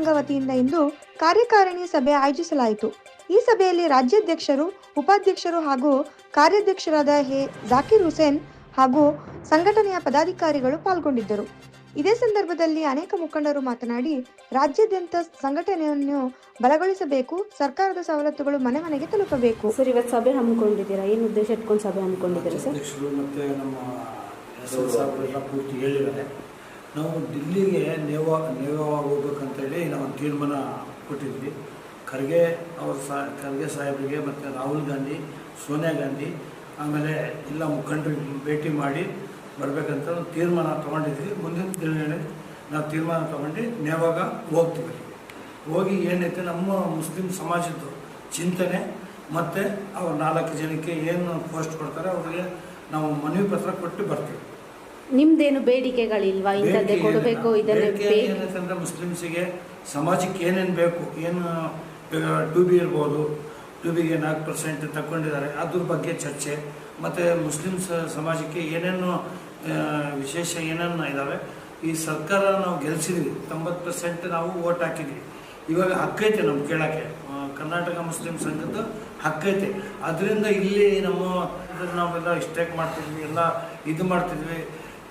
ಸಂಘ ವತಿಯಿಂದ ಇಂದು ಕಾರ್ಯಕಾರಿಣಿ ಸಭೆ ಆಯೋಜಿಸಲಾಯಿತು. ಈ ಸಭೆಯಲ್ಲಿ ರಾಜ್ಯಾಧ್ಯಕ್ಷರು ಉಪಾಧ್ಯಕ್ಷರು ಹಾಗೂ ಕಾರ್ಯಾಧ್ಯಕ್ಷರಾದ ಹೆ ಜಾಕಿರ್ ಹುಸೇನ್ ಹಾಗೂ ಸಂಘಟನೆಯ ಪದಾಧಿಕಾರಿಗಳು ಪಾಲ್ಗೊಂಡಿದ್ದರು. ಇದೇ ಸಂದರ್ಭದಲ್ಲಿ ಅನೇಕ ಮುಖಂಡರು ಮಾತನಾಡಿ ರಾಜ್ಯಾದ್ಯಂತ ಸಂಘಟನೆಯನ್ನು ಬಲಗೊಳಿಸಬೇಕು ಸರ್ಕಾರದ ಸವಲತ್ತುಗಳು ಮನೆ ಮನೆಗೆ ತಲುಪಬೇಕು. ಸರ್ ಇವತ್ತು ಸಭೆ ಹಮ್ಮಿಕೊಂಡಿದ್ದೀರಾ? ಏನು ಉದ್ದೇಶ ಇಟ್ಕೊಂಡು ಸಭೆ ಹಮ್ಮಿಕೊಂಡಿದ್ದೀರಾ ಸರ್? ನಾವು ದಿಲ್ಲಿಗೆ ನೇವ ನೇರವಾಗಿ ಹೋಗ್ಬೇಕಂತೇಳಿ ನಾವು ತೀರ್ಮಾನ ಕೊಟ್ಟಿದ್ವಿ. ಖರ್ಗೆ ಅವ್ರ ಸಾ, ಖರ್ಗೆ ಸಾಹೇಬರಿಗೆ ಮತ್ತು ರಾಹುಲ್ ಗಾಂಧಿ, ಸೋನಿಯಾ ಗಾಂಧಿ, ಆಮೇಲೆ ಎಲ್ಲ ಮುಖಂಡರಿಗೆ ಭೇಟಿ ಮಾಡಿ ಬರಬೇಕಂತ ತೀರ್ಮಾನ ತೊಗೊಂಡಿದ್ವಿ. ಮುಂದಿನ ದಿನ ನಾವು ತೀರ್ಮಾನ ತೊಗೊಂಡು ನೇವಾಗ ಹೋಗ್ತೀವಿ. ಹೋಗಿ ಏನೈತೆ ನಮ್ಮ ಮುಸ್ಲಿಂ ಸಮಾಜದ್ದು ಚಿಂತನೆ ಮತ್ತು ಅವ್ರು ನಾಲ್ಕು ಜನಕ್ಕೆ ಏನು ಪೋಸ್ಟ್ ಕೊಡ್ತಾರೆ ಅವ್ರಿಗೆ ನಾವು ಮನವಿ ಪತ್ರ ಕೊಟ್ಟು ಬರ್ತೀವಿ. ನಿಮ್ದೇನು ಬೇಡಿಕೆಗಳಿಲ್ವಾ? ಇಂಥದ್ದೇ ಕೊಡಬೇಕು. ಇದನ್ನೇ ಏನಂತಂದ್ರೆ ಮುಸ್ಲಿಮ್ಸಿಗೆ ಸಮಾಜಕ್ಕೆ ಏನೇನು ಬೇಕು ಏನು ಟು ಬಿ ಇರ್ಬೋದು ಟು ಬಿಗೆ ನಾಲ್ಕು ಪರ್ಸೆಂಟ್ ತಗೊಂಡಿದ್ದಾರೆ ಅದ್ರ ಬಗ್ಗೆ ಚರ್ಚೆ. ಮತ್ತು ಮುಸ್ಲಿಮ್ಸ್ ಸಮಾಜಕ್ಕೆ ಏನೇನು ಆ, ವಿಶೇಷ ಏನೇನು ಇದ್ದಾವೆ ಈ ಸರ್ಕಾರ ನಾವು ಗೆಲ್ಸಿದ್ವಿ. ತೊಂಬತ್ತು ಪರ್ಸೆಂಟ್ ನಾವು ಓಟ್ ಹಾಕಿದ್ವಿ. ಇವಾಗ ಹಕ್ಕೈತೆ ನಮ್ಗೆ ಕೇಳೋಕ್ಕೆ. ಕರ್ನಾಟಕ ಮುಸ್ಲಿಂ ಸಂಘದ್ದು ಹಕ್ಕೈತೆ. ಅದರಿಂದ ಇಲ್ಲಿ ನಮ್ಮ ನಾವೆಲ್ಲ ಇಷ್ಟೇಕ್ ಮಾಡ್ತಿದ್ವಿ ಎಲ್ಲ ಇದು ಮಾಡ್ತಿದ್ವಿ.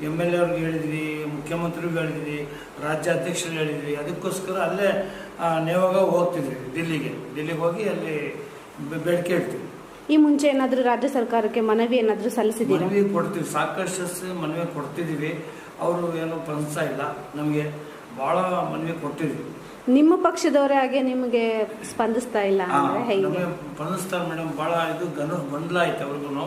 ಎಂ ಎಲ್ ಎ ಅವ್ರಿಗೆ ಹೇಳಿದ್ವಿ ಮುಖ್ಯಮಂತ್ರಿಗೂ ಹೇಳಿದ್ವಿ ರಾಜ್ಯಾಧ್ಯಕ್ಷರು ಹೇಳಿದ್ವಿ. ಅದಕ್ಕೋಸ್ಕರ ಅಲ್ಲೇ ನೇವಾಗ ಹೋಗ್ತಿದ್ವಿ ದಿಲ್ಲಿಗೆ. ದಿಲ್ಲಿಗೆ ಹೋಗಿ ಅಲ್ಲಿ ಬೇಡಿಕೆ ಇಡ್ತೀವಿ. ಈ ಮುಂಚೆ ಏನಾದರೂ ರಾಜ್ಯ ಸರ್ಕಾರಕ್ಕೆ ಮನವಿ ಏನಾದರೂ ಸಲ್ಲಿಸಿದ್ದೀರಾ? ಮನವಿ ಕೊಡ್ತೀವಿ. ಸಾಕಷ್ಟು ಮನವಿ ಕೊಡ್ತಿದ್ದೀವಿ. ಅವರು ಏನು ಸ್ಪಂದಿಸ್ತಾ ಇಲ್ಲ ನಮಗೆ. ಭಾಳ ಮನವಿ ಕೊಟ್ಟಿದ್ವಿ ನಿಮ್ಮ ಪಕ್ಷದವರೇ ಹಾಗೆ ನಿಮಗೆ ಸ್ಪಂದಿಸ್ತಾ ಇಲ್ಲ ಸ್ಪಂದಿಸ್ತಾರೆ ಮೇಡಮ್. ಭಾಳ ಇದು ಗನ ಗೊಂದಲ ಐತೆ ಅವ್ರಿಗೂ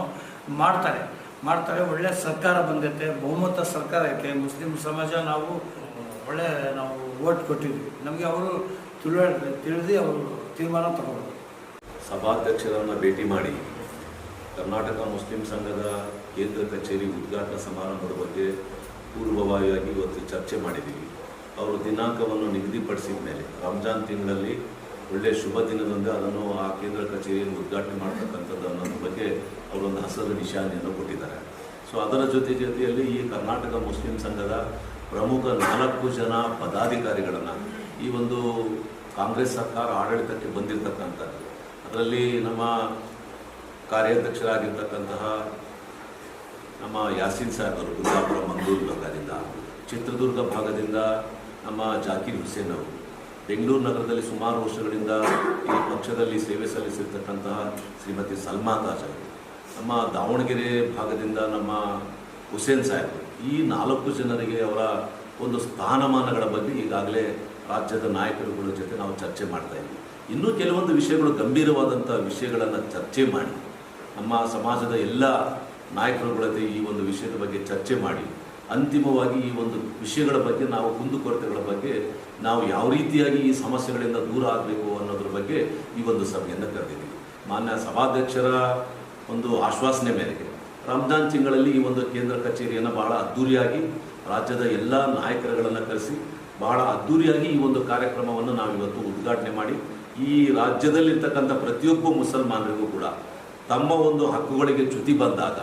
ಮಾಡ್ತಾರೆ. ಮಾಡ್ತಾರೆ, ಒಳ್ಳೆ ಸರ್ಕಾರ ಬಂದೈತೆ, ಬಹುಮತ ಸರ್ಕಾರ ಐತೆ. ಮುಸ್ಲಿಂ ಸಮಾಜ ನಾವು, ಒಳ್ಳೆ ನಾವು ಓಟ್ ಕೊಟ್ಟಿದ್ವಿ. ನಮಗೆ ಅವರು ತಿಳಿ ತಿಳಿದು ಅವರು ತೀರ್ಮಾನ ತಗೊಂಡ್ರು ಸಭಾಧ್ಯಕ್ಷರನ್ನು ಭೇಟಿ ಮಾಡಿ, ಕರ್ನಾಟಕ ಮುಸ್ಲಿಂ ಸಂಘದ ಕೇಂದ್ರ ಕಚೇರಿ ಉದ್ಘಾಟನಾ ಸಮಾರಂಭದ ಬಗ್ಗೆ ಪೂರ್ವಭಾವಿಯಾಗಿ ಇವತ್ತು ಚರ್ಚೆ ಮಾಡಿದ್ದೀವಿ. ಅವರು ದಿನಾಂಕವನ್ನು ನಿಗದಿಪಡಿಸಿದ ಮೇಲೆ, ರಂಜಾನ್ ತಿಂಗಳಲ್ಲಿ ಒಳ್ಳೆಯ ಶುಭ ದಿನದಂದು ಅದನ್ನು ಆ ಕೇಂದ್ರ ಕಚೇರಿಯನ್ನು ಉದ್ಘಾಟನೆ ಮಾಡ್ತಕ್ಕಂಥದ್ದು ಅನ್ನೋದ್ರ ಬಗ್ಗೆ ಅವರೊಂದು ಹಸರು ನಿಶಾನೆಯನ್ನು ಕೊಟ್ಟಿದ್ದಾರೆ. ಸೊ ಅದರ ಜೊತೆ ಜೊತೆಯಲ್ಲಿ ಈ ಕರ್ನಾಟಕ ಮುಸ್ಲಿಂ ಸಂಘದ ಪ್ರಮುಖ ನಾಲ್ಕು ಜನ ಪದಾಧಿಕಾರಿಗಳನ್ನು ಈ ಒಂದು ಕಾಂಗ್ರೆಸ್ ಸರ್ಕಾರ ಆಡಳಿತಕ್ಕೆ ಬಂದಿರತಕ್ಕಂಥದ್ದು. ಅದರಲ್ಲಿ ನಮ್ಮ ಕಾರ್ಯಾಧ್ಯಕ್ಷರಾಗಿರ್ತಕ್ಕಂತಹ ನಮ್ಮ ಯಾಸೀನ್ ಸಾಹೇಬರು ಕುಂದಾಪುರ ಮಂಗಳೂರು ಭಾಗದಿಂದ ಚಿತ್ರದುರ್ಗ ಭಾಗದಿಂದ ನಮ್ಮ ಜಾಕಿರ್ ಹುಸೇನ್ ಅವರು ಬೆಂಗಳೂರು ನಗರದಲ್ಲಿ ಸುಮಾರು ವರ್ಷಗಳಿಂದ ಈ ಪಕ್ಷದಲ್ಲಿ ಸೇವೆ ಸಲ್ಲಿಸಿರ್ತಕ್ಕಂತಹ ಶ್ರೀಮತಿ ಸಲ್ಮಾ ತಾಜ್ ನಮ್ಮ ದಾವಣಗೆರೆ ಭಾಗದಿಂದ ನಮ್ಮ ಹುಸೇನ್ ಸಾಹೇಬ್ ಈ ನಾಲ್ಕು ಜನರಿಗೆ ಅವರ ಒಂದು ಸ್ಥಾನಮಾನಗಳ ಬಗ್ಗೆ ಈಗಾಗಲೇ ರಾಜ್ಯದ ನಾಯಕರುಗಳ ಜೊತೆ ನಾವು ಚರ್ಚೆ ಮಾಡ್ತಾ ಇದ್ದೀವಿ ಇನ್ನೂ ಕೆಲವೊಂದು ವಿಷಯಗಳು ಗಂಭೀರವಾದಂಥ ವಿಷಯಗಳನ್ನು ಚರ್ಚೆ ಮಾಡಿ, ನಮ್ಮ ಸಮಾಜದ ಎಲ್ಲ ನಾಯಕರುಗಳ ಜೊತೆ ಈ ಒಂದು ವಿಷಯದ ಬಗ್ಗೆ ಚರ್ಚೆ ಮಾಡಿ ಅಂತಿಮವಾಗಿ ಈ ಒಂದು ವಿಷಯಗಳ ಬಗ್ಗೆ ನಾವು ಕುಂದುಕೊರತೆಗಳ ಬಗ್ಗೆ ನಾವು ಯಾವ ರೀತಿಯಾಗಿ ಈ ಸಮಸ್ಯೆಗಳಿಂದ ದೂರ ಆಗಬೇಕು ಅನ್ನೋದ್ರ ಬಗ್ಗೆ ಈ ಒಂದು ಸಭೆಯನ್ನು ಕರೆದಿದ್ದೀವಿ. ಮಾನ್ಯ ಸಭಾಧ್ಯಕ್ಷರ ಒಂದು ಆಶ್ವಾಸನೆ ಮೇರೆಗೆ ರಂಜಾನ್ ತಿಂಗಳಲ್ಲಿ ಈ ಒಂದು ಕೇಂದ್ರ ಕಚೇರಿಯನ್ನು ಬಹಳ ಅದ್ದೂರಿಯಾಗಿ ರಾಜ್ಯದ ಎಲ್ಲ ನಾಯಕರುಗಳನ್ನು ಕರೆಸಿ ಬಹಳ ಅದ್ದೂರಿಯಾಗಿ ಈ ಒಂದು ಕಾರ್ಯಕ್ರಮವನ್ನು ನಾವು ಇವತ್ತು ಉದ್ಘಾಟನೆ ಮಾಡಿ ಈ ರಾಜ್ಯದಲ್ಲಿರ್ತಕ್ಕಂಥ ಪ್ರತಿಯೊಬ್ಬ ಮುಸಲ್ಮಾನರಿಗೂ ಕೂಡ ತಮ್ಮ ಒಂದು ಹಕ್ಕುಗಳಿಗೆ ಚ್ಯುತಿ ಬಂದಾಗ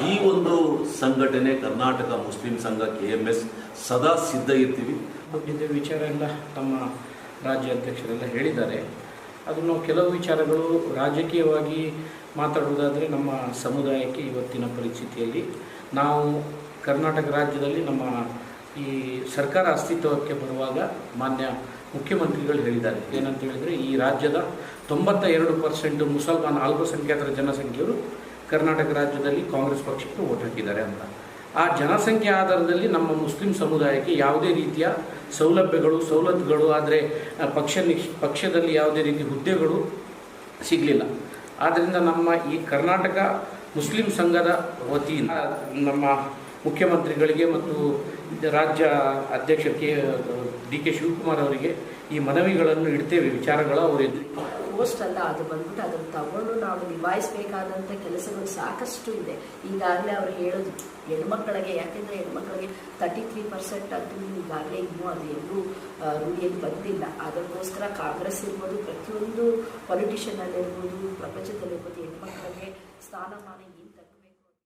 ಈ ಒಂದು ಸಂಘಟನೆ Karnataka Muslim Sangha K M S ಸದಾ ಸಿದ್ಧ ಇರ್ತೀವಿ. ಇದೇ ವಿಚಾರ ಎಲ್ಲ ತಮ್ಮ ರಾಜ್ಯ ಅಧ್ಯಕ್ಷರೆಲ್ಲ ಹೇಳಿದ್ದಾರೆ. ಅದನ್ನು ಕೆಲವು ವಿಚಾರಗಳು ರಾಜಕೀಯವಾಗಿ ಮಾತಾಡುವುದಾದರೆ ನಮ್ಮ ಸಮುದಾಯಕ್ಕೆ ಇವತ್ತಿನ ಪರಿಸ್ಥಿತಿಯಲ್ಲಿ ನಾವು ಕರ್ನಾಟಕ ರಾಜ್ಯದಲ್ಲಿ ನಮ್ಮ ಈ ಸರ್ಕಾರ ಅಸ್ತಿತ್ವಕ್ಕೆ ಬರುವಾಗ ಮಾನ್ಯ ಮುಖ್ಯಮಂತ್ರಿಗಳು ಹೇಳಿದ್ದಾರೆ. ಏನಂತ ಹೇಳಿದರೆ ಈ ರಾಜ್ಯದ ತೊಂಬತ್ತ ಎರಡು ಪರ್ಸೆಂಟ್ ಮುಸಲ್ಮಾನ್ ಅಲ್ಪಸಂಖ್ಯಾತರ ಜನಸಂಖ್ಯೆಯವರು ಕರ್ನಾಟಕ ರಾಜ್ಯದಲ್ಲಿ ಕಾಂಗ್ರೆಸ್ ಪಕ್ಷಕ್ಕೆ ಓಟ್ ಹಾಕಿದ್ದಾರೆ ಅಂತ. ಆ ಜನಸಂಖ್ಯೆ ಆಧಾರದಲ್ಲಿ ನಮ್ಮ ಮುಸ್ಲಿಂ ಸಮುದಾಯಕ್ಕೆ ಯಾವುದೇ ರೀತಿಯ ಸೌಲಭ್ಯಗಳು, ಸವಲತ್ತುಗಳು, ಆದರೆ ಪಕ್ಷ ಪಕ್ಷದಲ್ಲಿ ಯಾವುದೇ ರೀತಿ ಹುದ್ದೆಗಳು ಸಿಗಲಿಲ್ಲ. ಆದ್ದರಿಂದ ನಮ್ಮ ಈ ಕರ್ನಾಟಕ ಮುಸ್ಲಿಂ ಸಂಘದ ವತಿಯಿಂದ ನಮ್ಮ ಮುಖ್ಯಮಂತ್ರಿಗಳಿಗೆ ಮತ್ತು ರಾಜ್ಯ ಅಧ್ಯಕ್ಷ ಕೆ, ಡಿ ಕೆ ಶಿವಕುಮಾರ್ ಅವರಿಗೆ ಈ ಮನವಿಗಳನ್ನು ಇಡ್ತೇವೆ, ವಿಚಾರಗಳ ಅವರು ಪೋಸ್ಟ್ ಅಲ್ಲ ಅದು ಬಂದ್ಬಿಟ್ಟು ಅದನ್ನು ತಗೊಂಡು ನಾವು ನಿಭಾಯಿಸಬೇಕಾದಂಥ ಕೆಲಸಗಳು ಸಾಕಷ್ಟು ಇದೆ. ಈಗಾಗಲೇ ಅವ್ರು ಹೇಳೋದು, ಹೆಣ್ಮಕ್ಳಿಗೆ, ಯಾಕೆಂದರೆ ಹೆಣ್ಮಕ್ಳಿಗೆ ತರ್ಟಿ ತ್ರೀ ಪರ್ಸೆಂಟ್ ಅಂತೂ ಈಗಾಗಲೇ ಇನ್ನೂ ಅದು ಎಲ್ಲೂ ರೂಢಿಯಲ್ಲಿ ಬಂದಿಲ್ಲ. ಅದಕ್ಕೋಸ್ಕರ ಕಾಂಗ್ರೆಸ್ ಇರ್ಬೋದು, ಪ್ರತಿಯೊಂದು ಪೊಲಿಟಿಷಿಯನ್ ಅಲ್ಲಿರ್ಬೋದು, ಪ್ರಪಂಚದಲ್ಲಿರ್ಬೋದು ಹೆಣ್ಮಕ್ಳಿಗೆ ಸ್ಥಾನಮಾನ